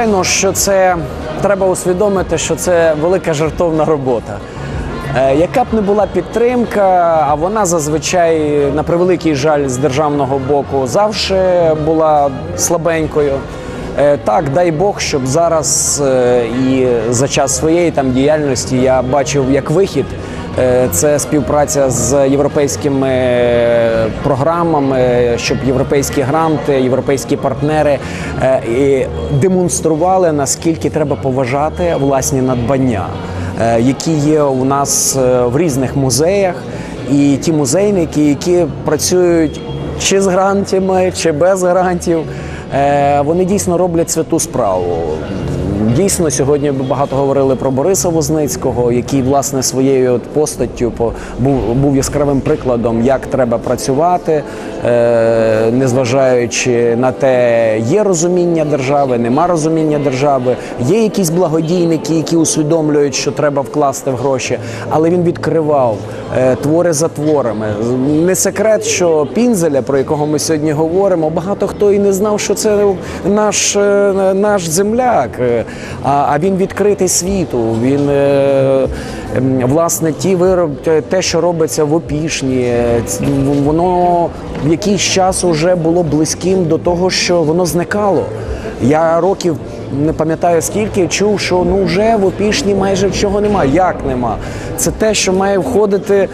Звичайно, що це треба усвідомити, що це велика жартовна робота. Е, Яка б не була підтримка, а вона зазвичай, на превеликий жаль, з державного боку завжди була слабенькою. Е, Так, дай Бог, щоб зараз е, і за час своєї там діяльності я бачив як вихід. Е, Це співпраця з європейськими е, програмами, щоб європейські гранти, європейські партнери е, демонстрували наскільки треба поважати власні надбання, які є у нас в різних музеях, і ті музейники, які працюють чи з грантами, чи без грантів, вони дійсно роблять святу справу. Дійсно, сьогодні багато говорили про Бориса Возницького, який власне своєю от постаттю по- був, був яскравим прикладом, як треба працювати, е, незважаючи на те, є розуміння держави, нема розуміння держави, є якісь благодійники, які усвідомлюють, що треба вкласти в гроші, але він відкривав е, твори за творами. Не секрет, що Пінзеля, про якого ми сьогодні говоримо, багато хто і не знав, що це наш, е, наш земляк. А, він відкритий світу. Він е, власне ті вироб, те- що робиться в опішні, е, воно в якийсь час уже було близьким до того, що воно зникало. Я років не пам'ятаю скільки чув, що ну вже в опішні майже чого немає. Як нема? Це те, що має входити, е,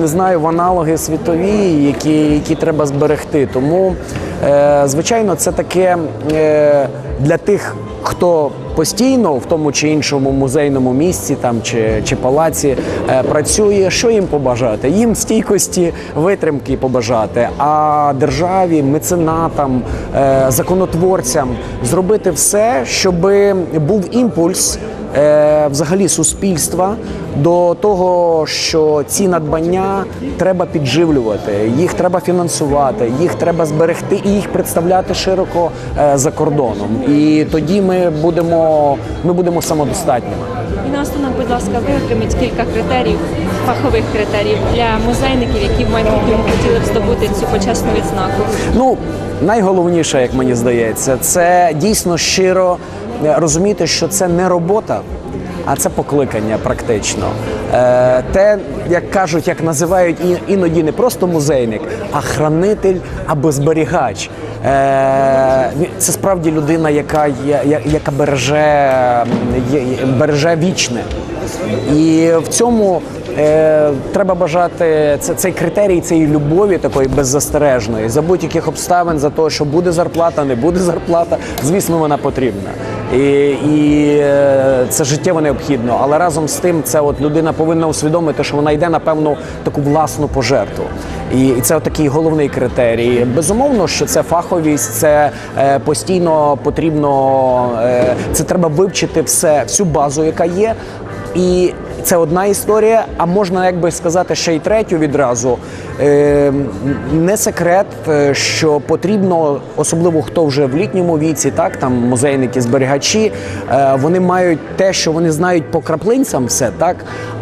не знаю, в аналоги світові, які, які треба зберегти. Тому, звичайно, це таке е, для тих, хто постійно в тому чи іншому музейному місці там чи, чи палаці е, працює. Що їм побажати? Їм стійкості, витримки побажати, а державі, меценатам, е, законотворцям зробити все, щоб був імпульс. Е, Взагалі суспільства до того, що ці надбання треба підживлювати, їх треба фінансувати, їх треба зберегти і їх представляти широко е, за кордоном. І тоді ми будемо, ми будемо самодостатніми. І наостанок, будь ласка, виокреміть кілька критеріїв, фахових критеріїв для музейників, які в майбутньому хотіли б здобути цю почесну відзнаку. Ну, найголовніше, як мені здається, це дійсно щиро розуміти, що це не робота. А це покликання практично. Е, те, як кажуть, як називають іноді не просто музейник, а хранитель або зберігач. Е, це справді людина, яка, яка береже, береже вічне. І в цьому е, треба бажати це, цей критерій цієї любові такої беззастережної за будь-яких обставин, за те, що буде зарплата, не буде зарплата. Звісно, вона потрібна. І, і е, це життєво необхідно. Але разом з тим, це от людина повинна усвідомити, що вона йде на певну таку власну пожертву. І, це такий головний критерій. Безумовно, що це фаховість, це е, постійно потрібно. Е, це треба вивчити все, всю базу, яка є. І це одна історія, а можна якби сказати ще й третю відразу. Е, не секрет, е, що потрібно, особливо хто вже в літньому віці, так там музейники, зберігачі, е, вони мають те, що вони знають по краплинцям, все так.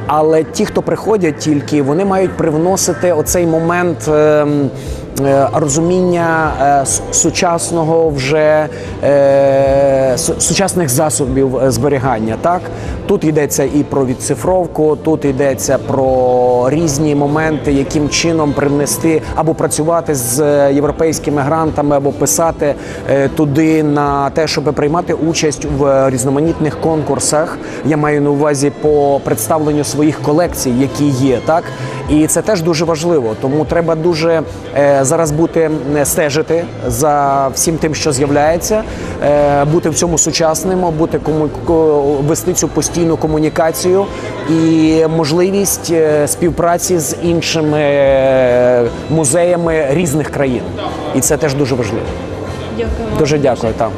Але ті, хто приходять тільки, вони мають привносити оцей момент. ем, е, Розуміння е, сучасного вже е, сучасних засобів зберігання. Так тут йдеться і про відцифровку, тут йдеться про різні моменти, яким чином привнести або працювати з європейськими грантами, або писати туди на те, щоб приймати участь в різноманітних конкурсах. Я маю на увазі по представленню своїх колекцій, які є, так і це теж дуже важливо. Тому треба дуже е, зараз бути е, стежити за всім тим, що з'являється, е, бути в цьому сучасним, бути кому ко- вести цю постійну комунікацію і можливість е, співпраці з іншими е, музеями різних країн. І це теж дуже важливо. Дякуємо. Дуже дякую. Там.